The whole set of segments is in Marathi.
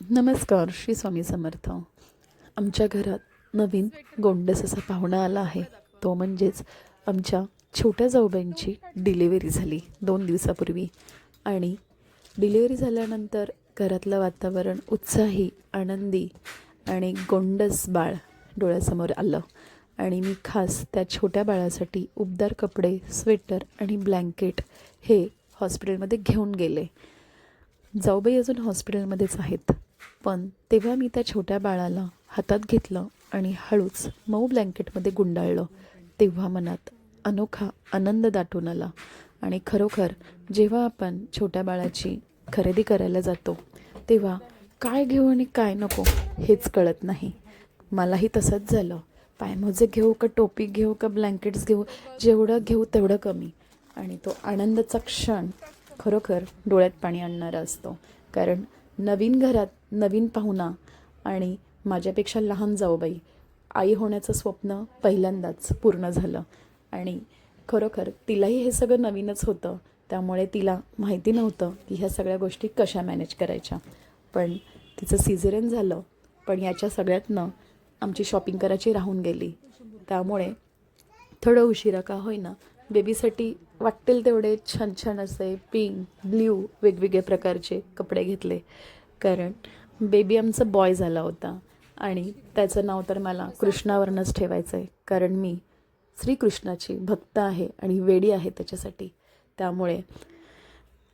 नमस्कार श्री स्वामी समर्थ. आमच्या घरात नवीन गोंडस असा पाहुणा आला आहे. तो म्हणजेच आमच्या छोट्या जाऊबाईंची डिलिव्हरी झाली दोन दिवसापूर्वी. आणि डिलिव्हरी झाल्यानंतर घरातलं वातावरण उत्साही आनंदी आणि गोंडस बाळ डोळ्यासमोर आलं. आणि मी खास त्या छोट्या बाळासाठी उबदार कपडे स्वेटर आणि ब्लँकेट हे हॉस्पिटलमध्ये घेऊन गेले. जाऊबाई अजून हॉस्पिटलमध्येच आहेत. पण तेव्हा मी त्या छोट्या बाळाला हातात घेतलं आणि हळूच मऊ ब्लँकेटमध्ये गुंडाळलं. तेव्हा मनात अनोखा आनंद दाटून आला आणि खरोखर जेव्हा आपण छोट्या बाळाची खरेदी करायला जातो तेव्हा काय घेऊ आणि काय नको हेच कळत नाही. मलाही तसंच झालं. पायमोजे घेऊ का टोपी घेऊ का ब्लँकेट्स घेऊ जेवढं घेऊ तेवढं कमी. आणि तो आनंदाचा क्षण खरोखर डोळ्यात पाणी आणणारा असतो. कारण नवीन घरात नवीन पाहुणा आणि माझ्यापेक्षा लहान जाऊबाई आई होण्याचं स्वप्न पहिल्यांदाच पूर्ण झालं. आणि खरोखर तिलाही हे सगळं नवीनच होतं. त्यामुळे तिला माहिती नव्हतं की ह्या सगळ्या गोष्टी कशा मॅनेज करायच्या. पण तिचं सिझेरियन झालं. पण याच्या सगळ्यातनं आमची शॉपिंग करायची राहून गेली. त्यामुळे थोडं उशिरा का होईना बेबीसाठी वाटतील तेवढे छान छान असे पिंक ब्ल्यू वेगवेगळे प्रकारचे कपडे घेतले. कारण बेबी आमचं बॉय झाला होता. आणि त्याचं नाव तर मला कृष्णावरनंच ठेवायचं आहे कारण मी श्रीकृष्णाची भक्त आहे आणि वेडी आहे त्याच्यासाठी. त्यामुळे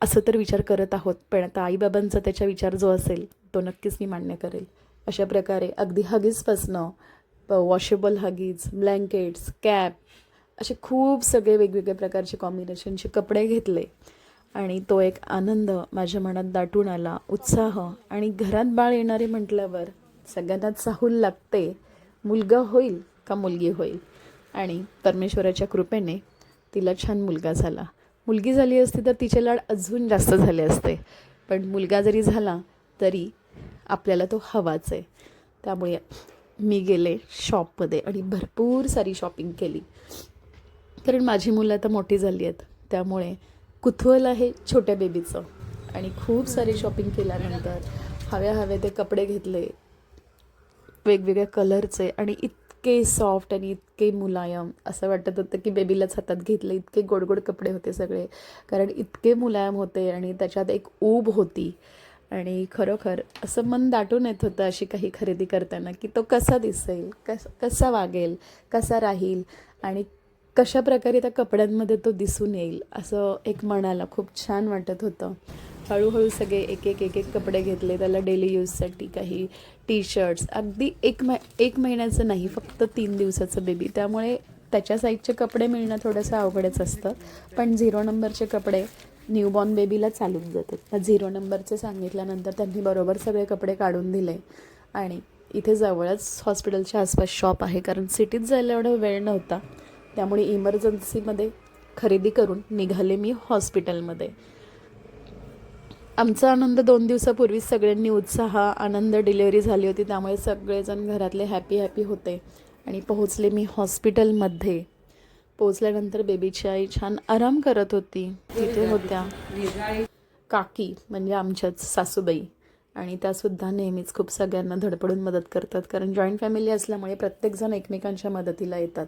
असं तर विचार करत आहोत पण आता आईबाबांचा त्याचा विचार जो असेल तो नक्कीच मी मान्य करेल. अशा प्रकारे अगदी हगीजपासनं वॉशेबल हगीज ब्लँकेट्स कॅप असे खूप सगळे वेगवेगळ्या प्रकारचे कॉम्बिनेशनचे कपडे घेतले. आणि तो एक आनंद माझ्या मनात दाटून आला. उत्साह आणि घरात बाळ येणारे म्हटल्यावर सगळ्यांनाच चाहूल लागते. मुलगा होईल का मुलगी होईल? आणि परमेश्वराच्या कृपेने तिला छान मुलगा झाला. मुलगी झाली असती तर तिचे लाड अजून जास्त झाले असते. पण मुलगा जरी झाला तरी आपल्याला तो हवाच आहे. त्यामुळे मी गेले शॉपमध्ये आणि भरपूर सारी शॉपिंग केली. कारण माझी मुलं आता मोठी झाली आहेत. त्यामुळे कुतूहल आहे छोट्या बेबीचं. आणि खूप सारे शॉपिंग केल्यानंतर हव्या हवे ते कपडे घेतले वेगवेगळ्या कलरचे आणि इतके सॉफ्ट आणि इतके मुलायम असं वाटत होतं की बेबीलाच हातात घेतलं इतके गोड गोड कपडे होते सगळे. कारण इतके मुलायम होते आणि त्याच्यात एक ऊब होती. आणि खरोखर असं मन दाटून येत होतं अशी काही खरेदी करताना की तो कसा दिसेल कस कसा वागेल कसा राहील आणि कशा प्रकारे त्या कपड्यांमध्ये तो दिसून येईल असं एक मनाला खूप छान वाटत होतं. हळूहळू सगळे एक एक एक एक कपडे घेतले. त्याला डेली यूजसाठी काही टी शर्ट्स अगदी एक मह एक महिन्याचं नाही फक्त तीन दिवसाचं बेबी त्यामुळे त्याच्या साईजचे कपडे मिळणं थोडंसं अवघडच असतं. पण झिरो नंबरचे कपडे न्यूबॉर्न बेबीला चालून जातात. झिरो नंबरचे सांगितल्यानंतर त्यांनी बरोबर सगळे कपडे काढून दिले. आणि इथे जवळच हॉस्पिटलच्या आसपास शॉप आहे. कारण सिटीत जायला एवढा वेळ नव्हता. त्यामुळे इमर्जन्सीमध्ये खरेदी करून निघाले मी हॉस्पिटलमध्ये. आमचा आनंद दोन दिवसापूर्वीच सगळ्यांनी उत्साह आनंद डिलिव्हरी झाली होती. त्यामुळे सगळेजण घरातले हॅपी हॅपी होते आणि पोहोचले मी हॉस्पिटलमध्ये. पोहोचल्यानंतर बेबीची आई छान आराम करत होती. तिथे होत्या काकी म्हणजे आमच्याच सासूबाई. आणि त्यासुद्धा नेहमीच खूप सगळ्यांना धडपडून मदत करतात. कारण जॉईंट फॅमिली असल्यामुळे प्रत्येकजण एकमेकांच्या मदतीला येतात.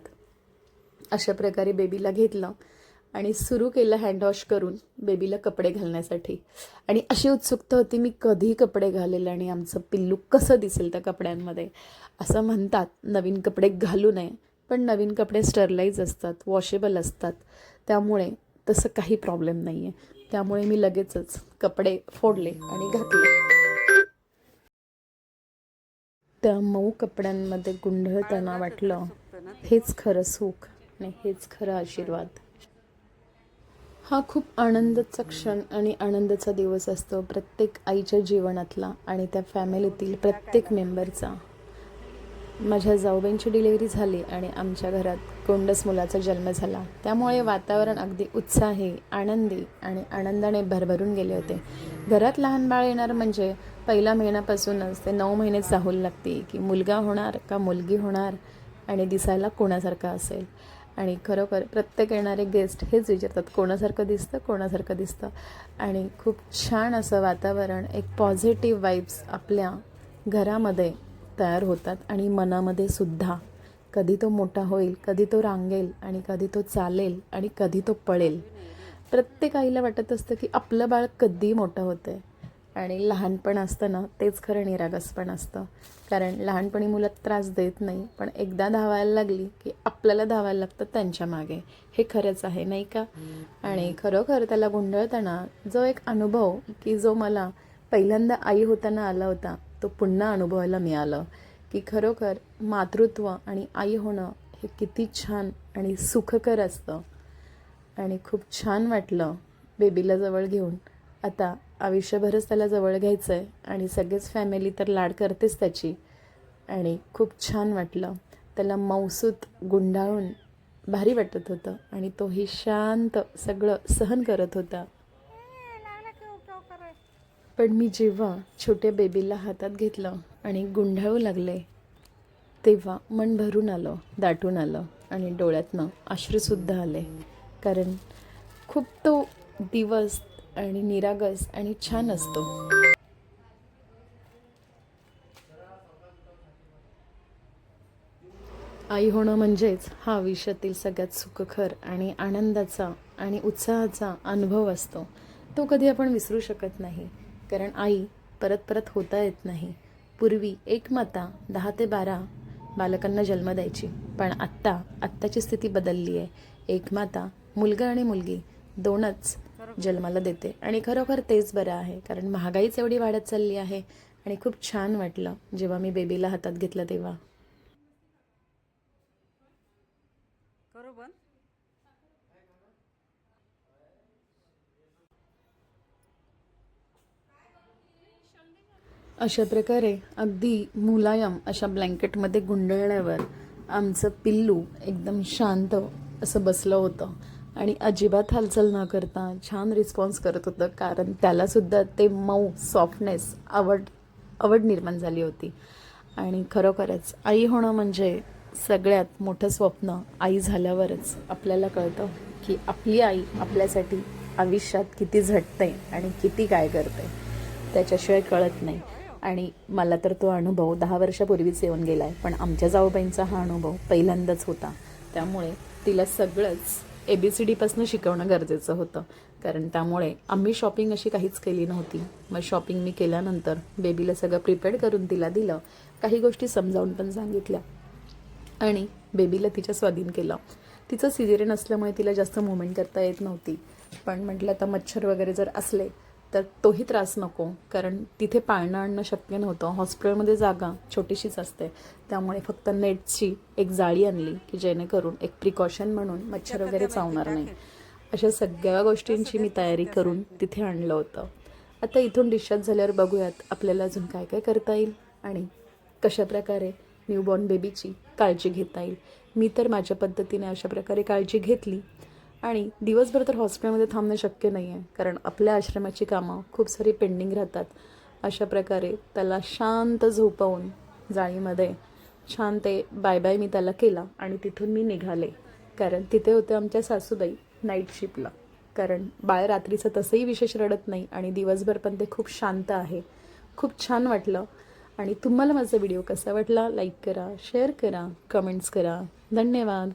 अशा प्रकारे बेबीला घेतलं आणि सुरू केलं हँडवॉश करून बेबीला कपडे घालण्यासाठी. आणि अशी उत्सुकता होती मी कधी कपडे घालेल आणि आमचं पिल्लू कसं दिसेल त्या कपड्यांमध्ये? असं म्हणतात नवीन कपडे घालू नये पण नवीन कपडे स्टरलाईज असतात वॉशेबल असतात. त्यामुळे तसं काही प्रॉब्लेम नाही आहे त्यामुळे मी लगेचच कपडे फोडले आणि घातले. त्या मऊ कपड्यांमध्ये गुंढळताना वाटलं. हेच खरं सुख. आणि हेच खरं आशीर्वाद. हा खूप आनंदाचा क्षण आणि आनंदाचा दिवस असतो प्रत्येक आईच्या जीवनातला आणि त्या फॅमिलीतील प्रत्येक मेंबरचा. माझ्या जाऊबाईंची डिलिव्हरी झाली आणि आमच्या घरात कोंडस मुलाचा जन्म झाला. त्यामुळे वातावरण अगदी उत्साही आनंदी आणि आनंदाने भरभरून गेले होते. घरात लहान बाळ येणार म्हणजे पहिल्या महिन्यापासूनच ते नऊ महिने चाहूल लागते की मुलगा होणार का मुलगी होणार आणि दिसायला कोणासारखा असेल. आणि खरोखर प्रत्येक येणारे गेस्ट हेच विचारतात कोणासारखं दिसतं कोणासारखं दिसतं. आणि खूप छान असं वातावरण एक पॉझिटिव्ह वाईब्स आपल्या घरामध्ये तयार होतात आणि मनामध्ये सुद्धा. कधी तो मोठा होईल कधी तो रांगेल आणि कधी तो चालेल आणि कधी तो पळेल. प्रत्येक आईला वाटत असतं की आपलं बाळ कधी मोठं होतं आहे आणि लहानपण असतं ना तेच खरं निरागसपण असतं. कारण लहानपणी मुलं त्रास देत नाही पण एकदा धावायला लागली की आपल्याला धावायला लागतं त्यांच्या मागे. हे खरंच आहे नाही का? आणि खरोखर त्याला गुंडळताना जो एक अनुभव की जो मला पहिल्यांदा आई होताना आला होता तो पुन्हा अनुभवायला मिळालं. की खरोखर मातृत्व आणि आई होणं हे किती छान आणि सुखकर असतं. आणि खूप छान वाटलं बेबीला जवळ घेऊन. आता आयुष्यभरच त्याला जवळ घ्यायचं आहे आणि सगळेच फॅमिली तर लाड करतेच त्याची. आणि खूप छान वाटलं. त्याला मौसूत गुंडाळून भारी वाटत होतं आणि तोही शांत सगळं सहन करत होता. पण मी जेव्हा छोट्या बेबीला हातात घेतलं आणि गुंडाळू लागले तेव्हा मन भरून आलं दाटून आलं आणि डोळ्यातनं अश्रूसुद्धा आले. कारण खूप तो दिवस आणि निरागस आणि छान असतो. आई होणं म्हणजेच हा आयुष्यातील सगळ्यात सुखकर आणि आनंदाचा आणि उत्साहाचा अनुभव असतो. तो कधी आपण विसरू शकत नाही कारण आई परत परत होता येत नाही. पूर्वी एक माता दहा ते बारा बालकांना जन्म द्यायची पण आत्ता आत्ताची स्थिती बदलली आहे. एक माता मुलगा आणि मुलगी दोनच जन्माला देते. आणि खरोखर तेच बरं आहे कारण महागाईच एवढी वाढत चालली आहे आणि खूप छान वाटलं जेव्हा मी बेबीला हातात घेतलं तेव्हा. अशा प्रकारे अगदी मुलायम अशा ब्लँकेटमध्ये गुंडळल्यावर आमचं पिल्लू एकदम शांत असं बसलं होतं. आणि अजिबात हालचाल न करता छान रिस्पॉन्स करत होतं. कारण त्यालासुद्धा ते मऊ सॉफ्टनेस आवड आवड निर्माण झाली होती. आणि खरोखरच आई होणं म्हणजे सगळ्यात मोठं स्वप्न आई झाल्यावरच आपल्याला कळतं की आपली आई आपल्यासाठी आयुष्यात किती झटते आणि किती काय करते. त्याच्याशिवाय कळत नाही. आणि मला तर तो अनुभव दहा वर्षापूर्वीच येऊन गेला आहे पण आमच्या जाऊबाईंचा हा अनुभव पहिल्यांदाच होता. त्यामुळे तिला सगळंच ए बी सी डीपासून शिकवणं गरजेचं होतं. कारण त्यामुळे आम्ही शॉपिंग अशी काहीच केली नव्हती. मग शॉपिंग मी केल्यानंतर बेबीला सगळं प्रिपेअर्ड करून तिला दिलं. काही गोष्टी समजावून पण सांगितल्या. आणि बेबीला तिच्या स्वाधीन केलं. तिचं सिजेरियन असल्यामुळे तिला जास्त मुवमेंट करता येत नव्हती. पण म्हटलं आता मच्छर वगैरे जर असले तर तोही त्रास नको कारण तिथे पाळणं आणणं शक्य नव्हतं. हॉस्पिटलमध्ये जागा छोटीशीच असते. त्यामुळे फक्त नेटची एक जाळी आणली की जेणेकरून एक प्रिकॉशन म्हणून मच्छर वगैरे चावणार नाही. अशा सगळ्या गोष्टींची मी तयारी करून तिथे आणलं होतं. आता इथून डिस्चार्ज झाल्यावर बघूयात आपल्याला अजून काय काय करता येईल आणि कशा प्रकारे न्यूबॉर्न बेबीची काळजी घेता येईल. मी तर माझ्या पद्धतीने अशा प्रकारे काळजी घेतली. आणि दिवसभर तर हॉस्पिटलमध्ये थांबणं शक्य नाही आहे कारण आपल्या आश्रमाची कामं खूप सारी पेंडिंग राहतात. अशा प्रकारे त्याला शांत झोपवून जाळीमध्ये छान ते बाय बाय मी त्याला केला आणि तिथून मी निघाले. कारण तिथे होते आमच्या सासूबाई नाईट शिपला कारण बाळ रात्रीचं तसंही विशेष रडत नाही आणि दिवसभर पण ते खूप शांत आहे. खूप छान वाटलं. आणि तुम्हाला माझा व्हिडिओ कसा वाटला? लाईक करा शेअर करा कमेंट्स करा. धन्यवाद.